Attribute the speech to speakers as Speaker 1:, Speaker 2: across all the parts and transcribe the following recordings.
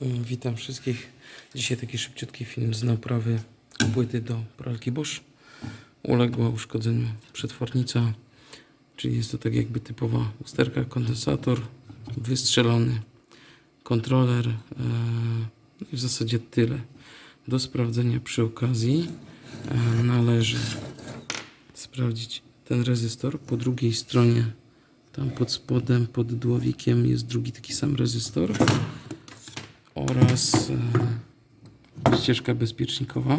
Speaker 1: Witam wszystkich. Dzisiaj taki szybciutki film z naprawy płyty do pralki Bosch. Uległa uszkodzeniu przetwornica, czyli jest to tak jakby typowa usterka, kondensator, wystrzelony kontroler. e, No i w zasadzie tyle. Do sprawdzenia przy okazji e, należy sprawdzić ten rezystor. Po drugiej stronie, tam pod spodem, pod dłowikiem jest drugi taki sam rezystor oraz e, ścieżka bezpiecznikowa.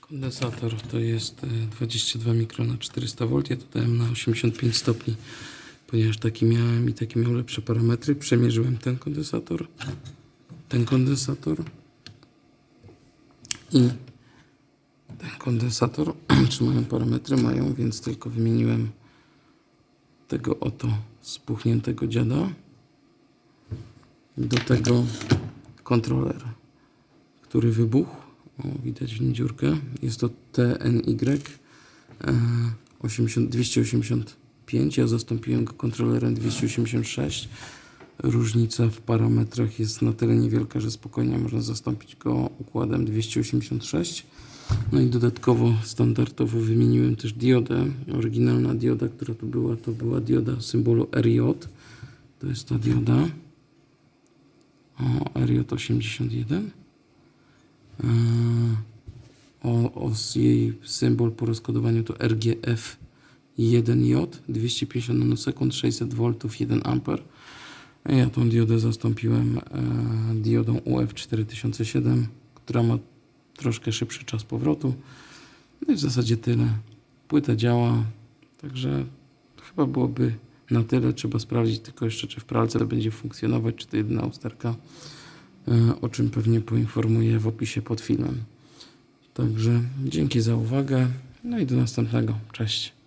Speaker 1: Kondensator to jest e, 22 mikrona 400 V. Ja to dałem na 85 stopni, ponieważ taki miałem i taki miał lepsze parametry. Przemierzyłem ten kondensator, ten kondensator i ten kondensator. Czy mają parametry? Mają, więc tylko wymieniłem tego oto spuchniętego dziada do tego kontroler, który wybuchł. O, widać w nim dziurkę. Jest to TNY e, 80, 285. Ja zastąpiłem go kontrolerem 286. Różnica w parametrach jest na tyle niewielka, że spokojnie można zastąpić go układem 286. No i dodatkowo standardowo wymieniłem też diodę. Oryginalna dioda, która tu była, to była dioda symbolu RJ. To jest ta dioda. O, RJ81. Yy, O, o jej symbol po rozkodowaniu to RGF1J 250 nanosekund 600 V 1 A. Ja tą diodę zastąpiłem e, diodą UF4007, która ma troszkę szybszy czas powrotu. No i w zasadzie tyle. Płyta działa, także chyba byłoby na tyle. Trzeba sprawdzić tylko jeszcze, czy w pralce będzie funkcjonować, czy to jedyna usterka, e, o czym pewnie poinformuję w opisie pod filmem. Także dzięki za uwagę. No i do następnego. Cześć.